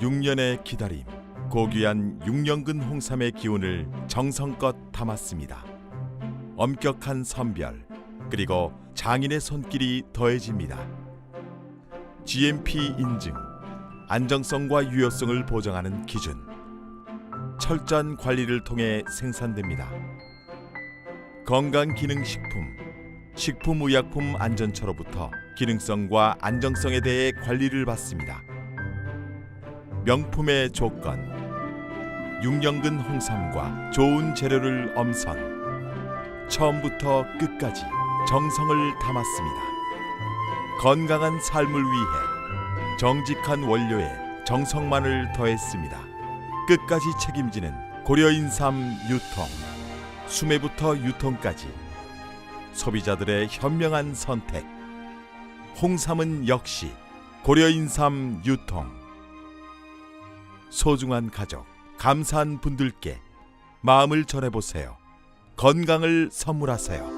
6년의 기다림, 고귀한 6년근 홍삼의 기운을 정성껏 담았습니다. 엄격한 선별, 그리고 장인의 손길이 더해집니다. GMP 인증, 안정성과 유효성을 보장하는 기준, 철저한 관리를 통해 생산됩니다. 건강기능식품, 식품의약품 안전처로부터 기능성과 안정성에 대해 관리를 받습니다. 명품의 조건, 6년근 홍삼과 좋은 재료를 엄선, 처음부터 끝까지 정성을 담았습니다. 건강한 삶을 위해 정직한 원료에 정성만을 더했습니다. 끝까지 책임지는 고려인삼 유통, 수매부터 유통까지 소비자들의 현명한 선택. 홍삼은 역시 고려인삼 유통. 소중한 가족, 감사한 분들께 마음을 전해보세요. 건강을 선물하세요.